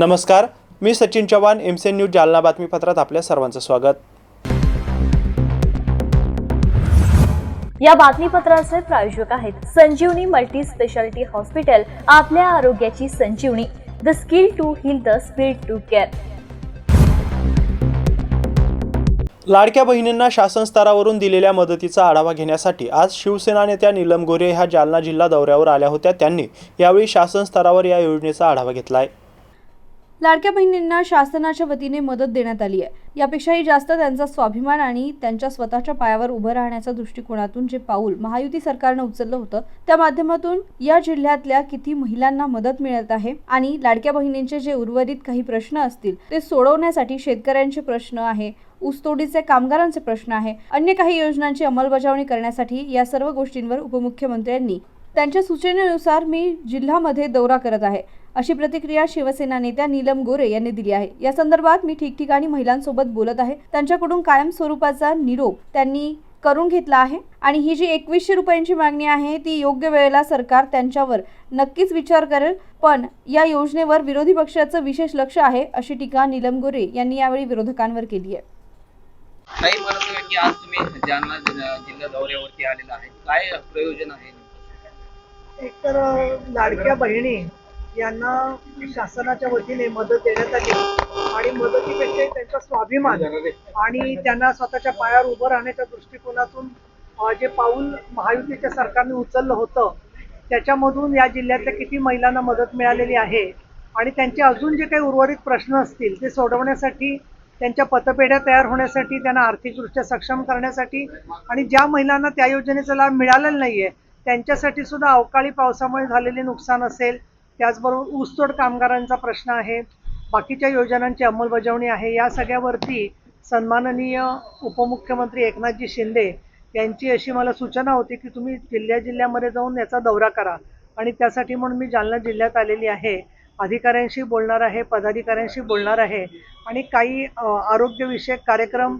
नमस्कार मी सचिन चव्हाण एमसेन न्यूज जालना बातमीपत्रात आपल्या सर्वांचं स्वागत. या बातमीपत्राचे प्रायोजक आहेत संजीवनी मल्टी स्पेशालिटी हॉस्पिटल आपल्या आरोग्याची Sanjeevani. The skill to heal the speed to care लाडक्या बहिणींना शासन स्तरावरून दिलेल्या मदतीचा आढावा घेण्यासाठी आज शिवसेना नेत्या नीलम गोरे ह्या जालना जिल्हा दौऱ्यावर आल्या होत्या. त्यांनी यावेळी शासन स्तरावर या योजनेचा आढावा घेतलाय. लाडक्या बहिणींना शासनाच्या वतीने मदत देण्यात आली आहे. यापेक्षाही जास्त त्यांचा स्वाभिमान आणि त्यांच्या स्वतःच्या पायावर उभं राहण्याच्या दृष्टिकोनातून जे पाऊल महायुती सरकारनं उचललं होतं त्या माध्यमातून या जिल्ह्यातल्या किती महिलांना मदत मिळत आहे आणि लाडक्या बहिणींचे जे उर्वरित काही प्रश्न असतील ते सोडवण्यासाठी शेतकऱ्यांचे प्रश्न आहे ऊसतोडीचे कामगारांचे प्रश्न आहे अन्य काही योजनांची अंमलबजावणी करण्यासाठी या सर्व गोष्टींवर उपमुख्यमंत्र्यांनी त्यांच्या सूचनेनुसार मी जिल्ह्यामध्ये दौरा करत आहे. अशी प्रतिक्रिया शिवसेना नेत्या नीलम गोरे यांनी दिली आहे. या संदर्भात मी ठिकठिकाणी महिलांसोबत बोलत आहे. त्यांच्याकडून कायम स्वरूपाचा निरोप त्यांनी करून घेतला आहे आणि ही जी एकवीसशे रुपयांची मागणी आहे ती योग्य वेळेला सरकार त्यांच्यावर नक्कीच विचार करेल. पण या योजनेवर विरोधी पक्षाचं विशेष लक्ष आहे अशी टीका नीलम गोरे यांनी यावेळी विरोधकांवर केली आहे. काही म्हणत की आज तुम्ही जालना जिल्हा दौऱ्यावरती आलेला आहे. काय प्रयोजन आहे? एकतर तर लाडक्या बहिणी यांना शासनाच्या वतीने मदत देण्यात आली. आणि मदतीपेक्षा त्यांचा स्वाभिमान आणि त्यांना स्वतःच्या पायावर उभं राहण्याच्या दृष्टिकोनातून जे पाऊल महायुतीच्या सरकारने उचललं होतं त्याच्यामधून या जिल्ह्यातल्या किती महिलांना मदत मिळालेली आहे आणि त्यांचे अजून जे काही उर्वरित प्रश्न असतील ते सोडवण्यासाठी त्यांच्या पतपेढ्या तयार होण्यासाठी त्यांना आर्थिकदृष्ट्या सक्षम करण्यासाठी आणि ज्या महिलांना त्या योजनेचा लाभ मिळालेला नाहीये त्यांच्यासाठी सुद्धा अवकाळी पावसामुळे झालेले नुकसान असेल त्याचबरोबर ऊसतोड कामगारांचा प्रश्न आहे बाकीच्या योजनांची अंमलबजावणी आहे या सगळ्यावरती सन्माननीय उपमुख्यमंत्री एकनाथजी शिंदे यांची अशी मला सूचना होती की तुम्ही जिल्ह्या जिल्ह्यामध्ये जाऊन याचा दौरा करा. आणि त्यासाठी म्हणून मी जालना जिल्ह्यात आलेली आहे. अधिकाऱ्यांशी बोलणार आहे पदाधिकाऱ्यांशी बोलणार आहे. आणि काही आरोग्यविषयक कार्यक्रम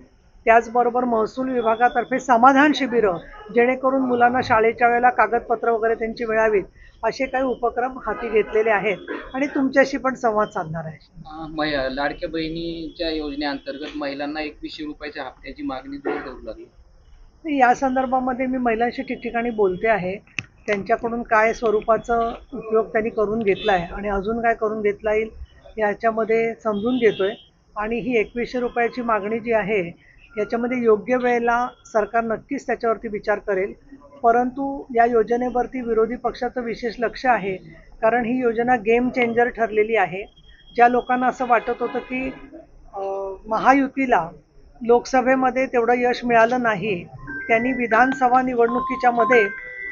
त्याचबरोबर महसूल विभागातर्फे समाधान शिबिरं जेणेकरून मुलांना शाळेच्या वेळेला कागदपत्र वगैरे त्यांची मिळावीत असे काही उपक्रम हाती घेतलेले आहेत. आणि तुमच्याशी पण संवाद साधणार आहे. लाडक्या बहिणीच्या योजनेअंतर्गत महिलांना एकवीसशे रुपयाच्या हप्त्याची मागणी करू लागली या संदर्भामध्ये मी महिलांशी ठिकठिकाणी बोलते आहे. त्यांच्याकडून काय स्वरूपाचं उपयोग त्यांनी करून घेतला आहे आणि अजून काय करून घेतला येईल याच्यामध्ये समजून घेतोय. आणि ही एकवीसशे रुपयाची मागणी जी आहे याच्यामध्ये योग्य वेळेला सरकार नक्कीच त्याच्यावरती विचार करेल. परंतु या योजनेवरती विरोधी पक्षाचं विशेष लक्ष आहे. कारण ही योजना गेम चेंजर ठरलेली आहे. ज्या लोकांना असं वाटत होतं की महायुतीला लोकसभेमध्ये तेवढं यश मिळालं नाही. त्यांनी विधानसभा निवडणुकीच्या मध्ये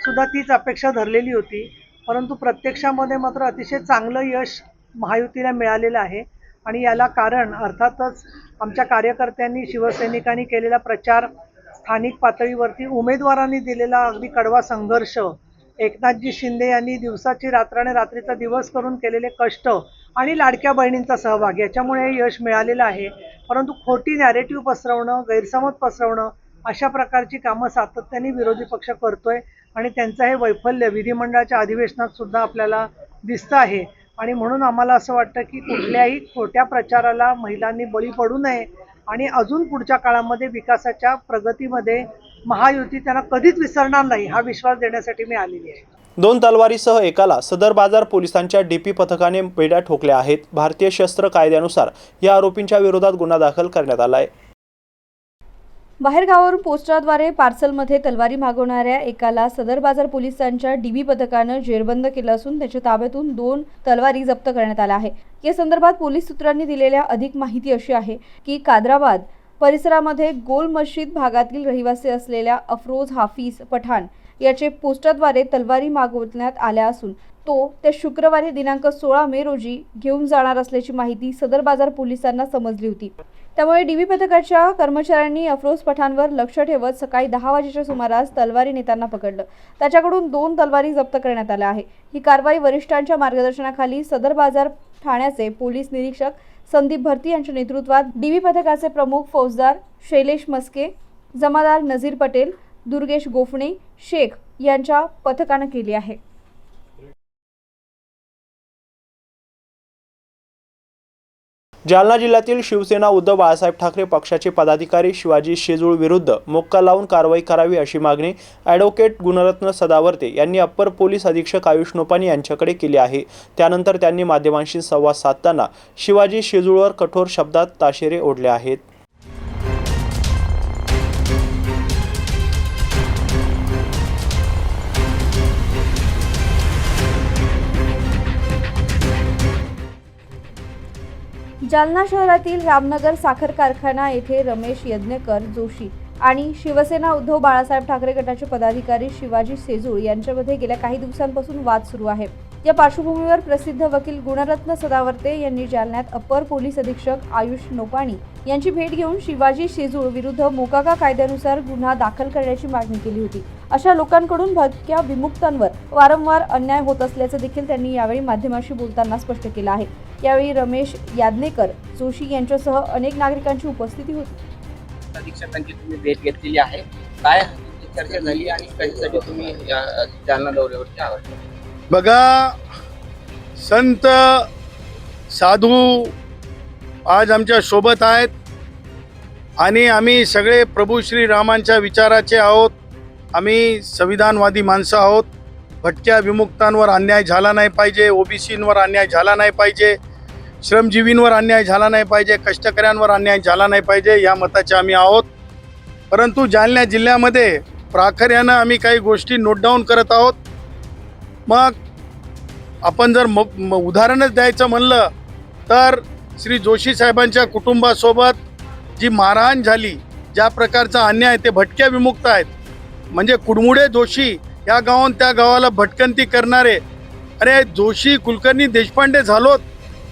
सुद्धा तीच अपेक्षा धरलेली होती. परंतु प्रत्यक्षामध्ये मात्र अतिशय चांगलं यश महायुतीला मिळालेलं आहे. आणि याला कारण अर्थातच आमच्या कार्यकर्त्यांनी शिवसैनिकांनी केलेला प्रचार स्थानिक पातळीवरती उमेदवारांनी दिलेला अगदी कडवा संघर्ष एकनाथजी शिंदे यांनी दिवसाची रात्र आणि रात्रीचा दिवस करून केलेले कष्ट आणि लाडक्या बहिणींचा सहभाग याच्यामुळे हे यश मिळालेलं आहे. परंतु खोटी नॅरेटिव्ह पसरवणं गैरसमज पसरवणं अशा प्रकारची कामं सातत्याने विरोधी पक्ष करतोय आणि त्यांचं हे वैफल्य विधिमंडळाच्या अधिवेशनात सुद्धा आपल्याला दिसतं आहे. आणि म्हणून आम्हाला असं वाटतं की कुठल्याही खोट्या प्रचाराला महिलांनी बळी पडू नये आणि अजून पुढच्या काळामध्ये विकासाच्या प्रगतीमध्ये महायुती त्यांना कधीच विसरणार नाही हा विश्वास देण्यासाठी मी आलेली आहे. दोन तलवारीसह एकाला सदर बाजार पोलिसांच्या डीपी पथकाने बेड्या ठोकल्या आहेत. भारतीय शस्त्र कायद्यानुसार या आरोपींच्या विरोधात गुन्हा दाखल करण्यात आला आहे. बाहेरगावावरून पोस्टरद्वारे पार्सलमध्ये तलवारी मागवणाऱ्या एकाला सदर बाजार पोलिसांच्या डीबी पथकानं जेरबंद केलं असून त्याच्या ताब्यातून दोन तलवारी जप्त करण्यात आल्या आहे या संदर्भात पोलीस सूत्रांनी दिलेल्या अधिक माहिती अशी आहे की कादराबाद परिसरामध्ये गोल मशीद भागातील रहिवासी असलेल्या अफरोज हाफिज पठाण याचे पोस्टरद्वारे तलवारी मागवण्यात आल्या असून तो त्या शुक्रवारी दिनांक सोळा मे रोजी घेऊन जाणार असल्याची माहिती सदर बाजार पोलिसांना समजली होती. त्यामुळे डीबी पथकाच्या कर्मचाऱ्यांनी अफरोज पठाणवर लक्ष ठेवत सकाळी दहा वाजेच्या सुमारास तलवारी नेताना पकडलं. त्याच्याकडून दोन तलवारी जप्त करण्यात आल्या आहे. ही कारवाई वरिष्ठांच्या मार्गदर्शनाखाली सदर बाजार ठाण्याचे पोलीस निरीक्षक संदीप भरती यांच्या नेतृत्वात डीबी पथकाचे प्रमुख फौजदार शैलेश मस्के जमादार नझीर पटेल दुर्गेश गोफणे शेख यांच्या पथकानं केली आहे. जालना जिल्ह्यातील शिवसेना उद्धव बाळासाहेब ठाकरे पक्षाचे पदाधिकारी शिवाजी शेजूळ विरुद्ध मोक्का लावून कारवाई करावी अशी मागणी ॲडव्होकेट गुणरत्न सदावर्ते यांनी अप्पर पोलीस अधीक्षक आयुष नोपानी यांच्याकडे केली आहे. त्यानंतर त्यांनी माध्यमांशी संवाद साधताना शिवाजी शेजूळवर कठोर शब्दात ताशेरे ओढले आहेत. जालना शहरातील रामनगर साखर कारखाना येथे रमेश यज्ञकर जोशी आणि शिवसेना उद्धव बाळासाहेब ठाकरे गटाचे पदाधिकारी शिवाजी सेजूळ यांच्यामध्ये गेल्या काही दिवसांपासून वाद सुरू आहे. या पार्श्वभूमीवर प्रसिद्ध वकील गुणरत्न सदावर्ते यांनी जालन्यात अपर पोलीस अधीक्षक आयुष नोपाणी यांची भेट घेऊन शिवाजी शेजूळ विरुद्ध मोकाका कायद्यानुसार गुन्हा दाखल करण्याची मागणी केली होती. अशा लोकांकडून भटक्या विमुक्तांवर वारंवार अन्याय होत असल्याचं देखील त्यांनी यावेळी माध्यमांशी बोलताना स्पष्ट केलं आहे. यावेळी रमेश यादनेकर जोशी यांच्यासह अनेक नागरिकांची उपस्थिती होती. अधीक्षकांची तुम्ही भेट घेतलेली आहे. काय चर्चा झाली आणि कशासाठी तुम्ही या जालना दौऱ्यावरती आहात? बघा संत साधू आज आमच्यासोबत आहेत आणि आम्ही सगळे प्रभू श्री रामांच्या विचाराचे आहोत. आम्ही संविधानवादी माणसं आहोत. भटक्या विमुक्तांवर अन्याय झाला नाही पाहिजे ओबीसींवर अन्याय झाला नाही पाहिजे श्रमजीवींवर अन्याय झाला नाही पाहिजे कष्टकऱ्यांवर अन्याय झाला नाही पाहिजे या मताचे आम्ही आहोत. परंतु जालना जिल्ह्यामध्ये प्राखर्यानं आम्ही काही गोष्टी नोट डाऊन करत आहोत. मग आपण जर म म- उदाहरणच द्यायचं म्हणलं तर श्री जोशी साहेबांच्या कुटुंबासोबत जी मारहाण झाली ज्या प्रकारचा अन्याय ते भटक्या विमुक्त आहेत. म्हणजे कुडमुडे जोशी या गावाहून त्या गावाला भटकंती करणारे. अरे जोशी कुलकर्णी देशपांडे झालोत.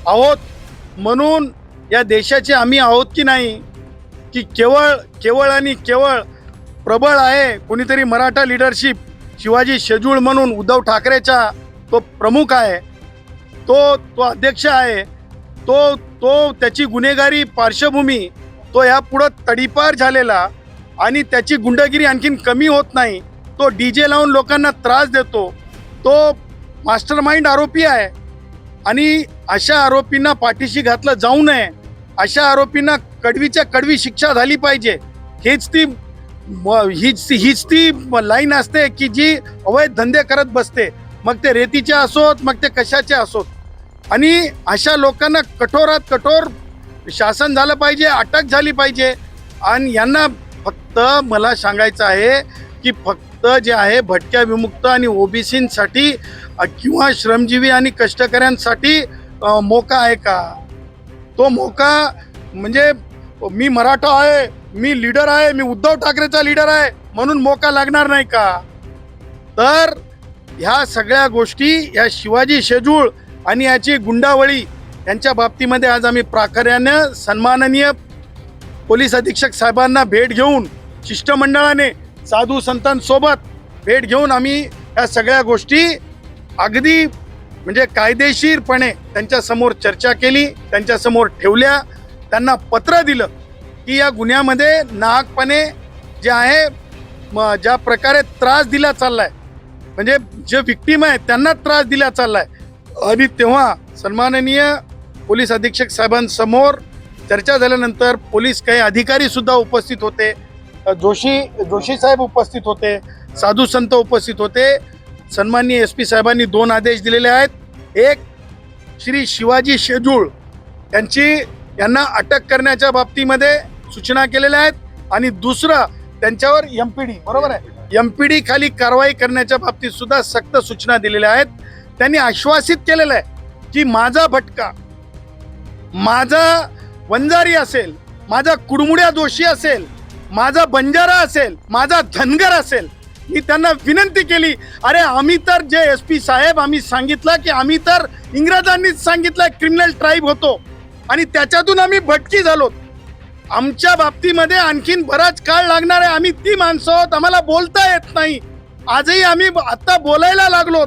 आहोत म्हणून या देशाचे आम्ही आहोत की नाही? की केवळ केवळ आणि केवळ प्रबळ आहे कोणीतरी मराठा लिडरशिप शिवाजी शेजूळ म्हणून उद्धव ठाकरेचा तो प्रमुख आहे. तो तो अध्यक्ष आहे. तो तो त्याची गुन्हेगारी पार्श्वभूमी तो यापुढं तडीपार झालेला आणि त्याची गुंडगिरी आणखीन कमी होत नाही. तो डी जे लावून लोकांना त्रास देतो. तो मास्टर माइंड आरोपी आहे. आणि अशा आरोपींना पाठीशी घातलं जाऊ नये. अशा आरोपींना कडवीच्या कडवी शिक्षा झाली पाहिजे. हेच ती हीच हीच ती लाईन असते की जी अवैध धंदे करत बसते. मग ते रेतीचे असोत मग ते कशाचे असोत. आणि अशा लोकांना कठोरात कठोर शासन झालं पाहिजे अटक झाली पाहिजे. आणि यांना फक्त मला सांगायचं आहे की फक्त जे आहे भटक्या विमुक्त आणि ओबीसीसाठी किंवा श्रमजीवी आणि कष्टकऱ्यांसाठी मोका आहे का? तो मोका म्हणजे मी मराठा आहे मी लीडर आहे मी उद्धव ठाकरेचा लीडर आहे म्हणून मोका लागणार नाही का? तर ह्या सगळ्या गोष्टी या शिवाजी शेजूळ आणि याची गुंडावळी यांच्या बाबतीमध्ये आज आम्ही प्राखर्यानं सन्माननीय पोलीस अधीक्षक साहेबांना भेट घेऊन शिष्टमंडळाने साधू संतांसोबत भेट घेऊन आम्ही या सगळ्या गोष्टी अगदी म्हणजे कायदेशीरपणे त्यांच्यासमोर चर्चा केली त्यांच्यासमोर ठेवल्या. त्यांना पत्र दिलं की या गुन्ह्यामध्ये नाहकपणे जे आहे म ज्या प्रकारे त्रास दिला चाललाय म्हणजे जे विक्टीम आहेत त्यांना त्रास दिला चाललाय. आणि तेव्हा सन्माननीय पोलीस अधीक्षक साहेबांसमोर चर्चा झाल्यानंतर पोलीस काही अधिकारी सुद्धा उपस्थित होते. जोशी जोशी साहेब उपस्थित होते. साधू संत उपस्थित होते. सन्माननीय एस पी साहेबांनी दोन आदेश दिलेले आहेत. एक श्री शिवाजी शेजूळ यांची यांना अटक करण्याच्या बाबतीमध्ये सूचना केलेल्या आहेत. आणि दुसरं त्यांच्यावर एम पी डी बरोबर आहे? एम पी डी खाली कारवाई करण्याच्या बाबतीत सुद्धा सक्त सूचना दिलेल्या आहेत. त्यांनी आश्वासित केलेलं आहे की माझा भटका माझा वंजारी असेल माझा कुडमुड्या दोषी असेल माझा बंजारा असेल माझा धनगर असेल मी त्यांना विनंती केली अरे आम्ही तर जे एस पी साहेब आम्ही सांगितलं की आम्ही तर इंग्रजांनीच सांगितलं क्रिमिनल ट्राईब होतो. आणि त्याच्यातून आम्ही भटकी झालो आमच्या बाबतीमध्ये आणखीन बराच काळ लागणार आहे आम्ही ती माणसं आहोत आम्हाला बोलता येत नाही. आजही आम्ही आता बोलायला लागलो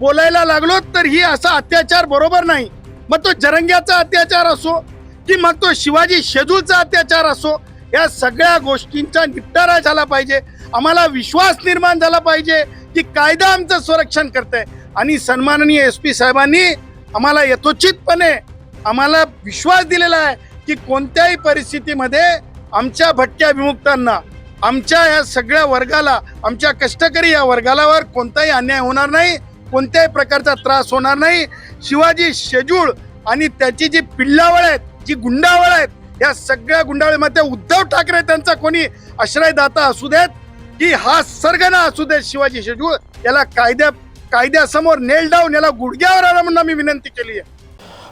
बोलायला लागलो तर ही असा अत्याचार बरोबर नाही. मग तो जरंग्याचा अत्याचार असो की मग तो शिवाजी शेजूळचा अत्याचार असो या सगळ्या गोष्टींचा निपटारा झाला पाहिजे. आम्हाला विश्वास निर्माण झाला पाहिजे की कायदा आमचं संरक्षण करतंय. आणि सन्माननीय एस पी साहेबांनी आम्हाला यथोचितपणे आम्हाला विश्वास दिलेला आहे की कोणत्याही परिस्थितीमध्ये आमच्या भटक्या विमुक्तांना आमच्या या सगळ्या वर्गाला आमच्या कष्टकरी या वर्गालावर कोणताही अन्याय होणार नाही कोणत्याही प्रकारचा त्रास होणार नाही. शिवाजी शेजूळ आणि त्याची जी पिल्लावळ आहेत जी गुंडावळ आहेत या सगळ्या गुंडावळीमध्ये उद्धव ठाकरे त्यांचा कोणी आश्रयदाता असू देत की हा सर्गना असू देत शिवाजी शेजूळ याला कायद्या कायद्यासमोर नेल डाऊन याला गुडघ्यावर आला म्हणून आम्ही विनंती केली आहे.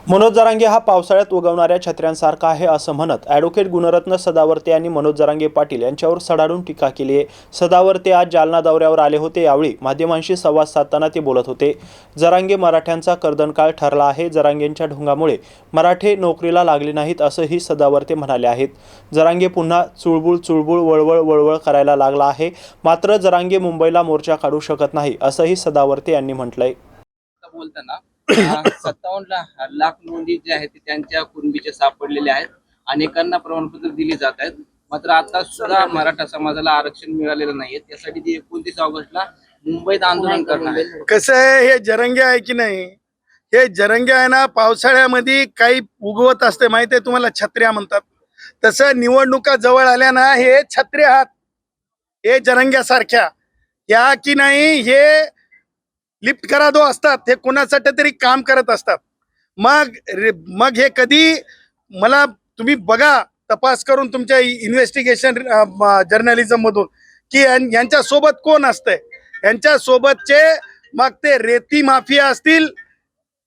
मनोज जरांगे हा पावसाळ्यात उगवणाऱ्या छत्र्यांसारखा आहे असं म्हणत ॲडव्होकेट गुणरत्न सदावर्ते यांनी मनोज जरांगे पाटील यांच्यावर सडाडून टीका केली आहे. सदावर्ते आज जालना दौऱ्यावर आले होते. यावेळी माध्यमांशी संवाद साधताना ते बोलत होते. जरांगे मराठ्यांचा कर्दनकाळ ठरला आहे. जरांगेंच्या ढोंगामुळे मराठे नोकरीला लागले नाहीत असंही सदावर्ते म्हणाले आहेत. जरांगे पुन्हा चुळबुळ चुळबुळ वळवळ वळवळ करायला लागला आहे. मात्र जरांगे मुंबईला मोर्चा काढू शकत नाही असंही सदावर्ते यांनी म्हटलंय. बोलताना सत्तावन्न लाख नोंदी ज्या आहेत त्यांच्या कुणबीचे सापडलेले आहेत. अनेकांना प्रमाणपत्र दिली जात आहेत. मात्र आता सुद्धा मराठा समाजाला आरक्षण मिळालेलं नाहीये. त्यासाठी ती एकोणतीस ऑगस्टला मुंबईत आंदोलन करणार कसं आहे हे जरंगे आहे की नाही? हे जरंगे आहे ना पावसाळ्यामध्ये काही उगवत असते. माहिती आहे तुम्हाला? छत्र्या म्हणतात. तसं निवडणुका जवळ आल्या ना हे छत्रे आहात. हे जरंग्यासारख्या. या की नाही हे लिफ्ट करा दो असतात. हे कोणासाठी तरी काम करत असतात. मग मग हे कधी मला तुम्ही बघा तपास करून तुमच्या इन्व्हेस्टिगेशन जर्नलिझम मधून. की यांच्या सोबत कोण असतंय? यांच्या सोबतचे मग ते रेती माफिया असतील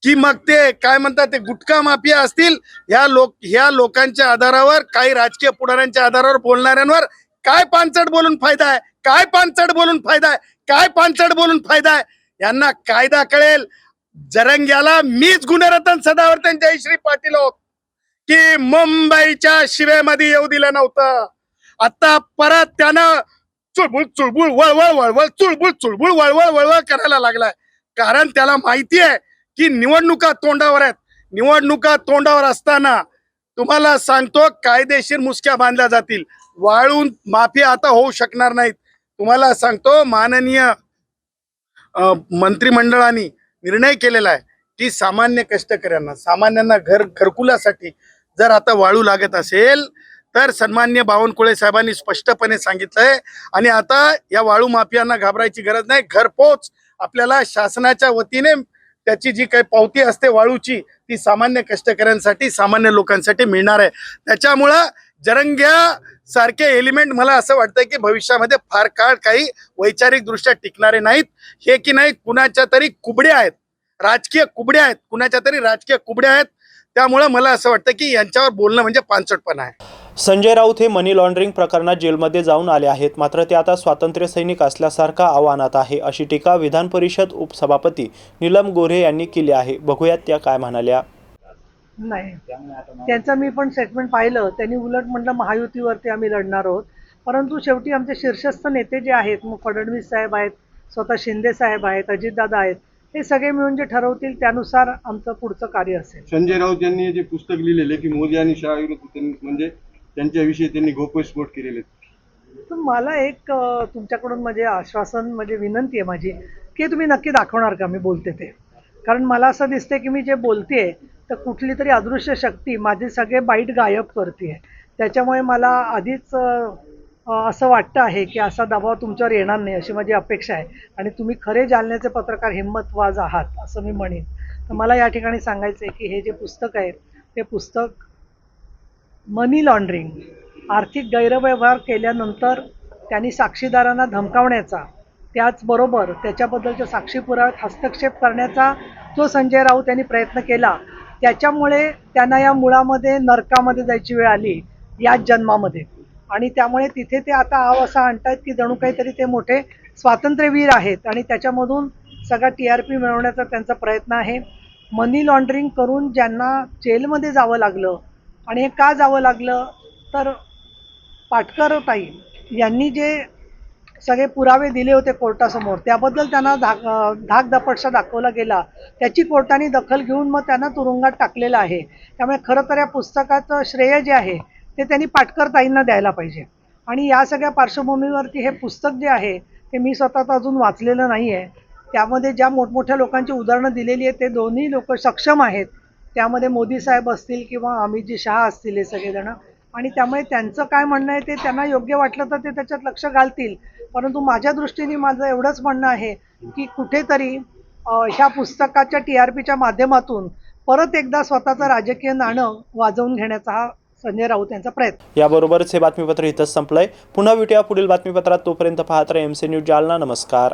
की मग ते काय म्हणतात ते गुटखा माफिया असतील ह्या लोक ह्या लोकांच्या आधारावर काही राजकीय पुढाऱ्यांच्या आधारावर बोलणाऱ्यांवर काय पानचड बोलून फायदा आहे? काय पानचड बोलून फायदा आहे? काय पानचड बोलून फायदा आहे? यांना कायदा कळेल. जरंग्याला मीच गुणरत्न सदावर्तन जयश्री पाटील आहोत. की मुंबईच्या शिवेमध्ये येऊ दिलं नव्हतं. आता परत त्यानं चुळबुळ चुळबुळ वळवळ वळवळ चुळबुळ चुळबुळ वळवळ वळवळ करायला लागलाय. कारण त्याला माहिती आहे की निवडणुका तोंडावर आहेत. निवडणुका तोंडावर असताना तुम्हाला सांगतो कायदेशीर मुसक्या बांधल्या जातील. वाळून माफी आता होऊ शकणार नाहीत. तुम्हाला सांगतो माननीय मंत्रिमंडळाने निर्णय केलेला आहे की सामान्य कष्टकऱ्यांना सामान्यांना घर घरकुलासाठी जर आता वाळू लागत असेल तर सन्मान्य बावनकुळे साहेबांनी स्पष्टपणे सांगितलंय आणि आता या वाळू माफियांना घाबरायची गरज नाही. घरपोच आपल्याला शासनाच्या वतीने त्याची जी काही पावती असते वाळूची ती सामान्य कष्टकऱ्यांसाठी सामान्य लोकांसाठी मिळणार आहे. त्याच्यामुळं जरंग्या सारखे एलिमेंट मला असं वाटतं की भविष्यामध्ये फार काळ काही वैचारिकदृष्ट्या टिकणारे नाहीत. हे की नाही कुणाच्या तरी कुबड्या आहेत. राजकीय कुबड्या आहेत. कुणाच्या तरी राजकीय कुबड्या आहेत. त्यामुळं मला असं वाटतं की यांच्यावर बोलणं म्हणजे पानसटपणा आहे. संजय राऊत हे मनी लॉन्ड्रिंग प्रकरणात जेलमध्ये जाऊन आले आहेत. मात्र ते आता स्वातंत्र्य सैनिक असल्यासारखा आव्हानात आहे अशी टीका विधान परिषद उपसभापती नीलम गोऱ्हे यांनी केली आहे. बघूयात त्या काय म्हणाल्या. नाही. त्यांचं मी पण स्टेटमेंट पाहिलं. त्यांनी उलट म्हटलं महायुतीवरती आम्ही लढणार आहोत. परंतु शेवटी आमचे शीर्षस्थ नेते जे आहेत मग फडणवीस साहेब आहेत स्वतः शिंदे साहेब आहेत अजितदादा आहेत हे सगळे मिळून जे ठरवतील त्यानुसार आमचं पुढचं कार्य असेल. संजय राऊत यांनी जे पुस्तक लिहिलेले की मोदी आणि शहा विरुद्ध त्यांनी म्हणजे त्यांच्याविषयी त्यांनी घोकस्फोट केलेले. तर मला एक तुमच्याकडून म्हणजे आश्वासन म्हणजे विनंती आहे माझी की तुम्ही नक्की दाखवणार का? मी बोलते ते. कारण मला असं दिसते की मी जे बोलते तर कुठली तरी अदृश्य शक्ती माझे सगळे बाईट गायब करते. त्याच्यामुळे मला आधीच असं वाटतं आहे की असा दबाव तुमच्यावर येणार नाही अशी माझी अपेक्षा आहे. आणि तुम्ही खरे जालन्याचे पत्रकार हिंमतवाज आहात असं मी म्हणेन. तर मला या ठिकाणी सांगायचं आहे की हे जे पुस्तक आहे ते पुस्तक मनी लॉन्ड्रिंग आर्थिक गैरव्यवहार केल्यानंतर त्यांनी साक्षीदारांना धमकावण्याचा त्याचबरोबर त्याच्याबद्दलच्या साक्षीपुराव्यात हस्तक्षेप करण्याचा जो संजय राऊत यांनी प्रयत्न केला त्याच्यामुळे त्यांना या मुळामध्ये नरकामध्ये जायची वेळ आली याच जन्मामध्ये. आणि त्यामुळे तिथे ते आता आव असा आणतायत की जणू काहीतरी ते मोठे स्वातंत्र्यवीर आहेत आणि त्याच्यामधून सगळा टी आर पी मिळवण्याचा त्यांचा प्रयत्न आहे. मनी लॉन्ड्रिंग करून ज्यांना जेलमध्ये जावं लागलं आणि हे का जावं लागलं? तर पाटकर ताई यांनी जे सगळे पुरावे दिले होते कोर्टासमोर. त्याबद्दल त्यांना धाक धाकधपटशा धाक दपटशा दाखवला गेला. त्याची कोर्टाने दखल घेऊन मग त्यांना तुरुंगात टाकलेलं आहे. त्यामुळे खरं तर या पुस्तकाचं श्रेय जे आहे ते त्यांनी पाटकर ताईंना द्यायला पाहिजे. आणि या सगळ्या पार्श्वभूमीवरती हे पुस्तक जे आहे ते मी स्वतः अजून वाचलेलं नाही आहे त्यामध्ये ज्या मोठमोठ्या लोकांची उदाहरणं दिलेली आहेत ते दोन्ही लोक सक्षम आहेत. त्यामध्ये मोदी साहेब असतील किंवा अमितजी शहा असतील हे सगळेजणं. आणि त्यामुळे त्यांचं काय म्हणणं आहे ते त्यांना योग्य वाटलं तर ते त्याच्यात लक्ष घालतील. परंतु माझ्या दृष्टीने माझं एवढंच म्हणणं आहे की कुठेतरी ह्या पुस्तकाच्या टी आर पीच्या माध्यमातून परत एकदा स्वतःचं राजकीय नाणं वाजवून घेण्याचा हा संजय राऊत यांचा प्रयत्न. याबरोबरच हे बातमीपत्र इथंच संपलंय. पुन्हा भेटूया पुढील बातमीपत्रात. तोपर्यंत पाहत एम सी न्यूज जालना. नमस्कार.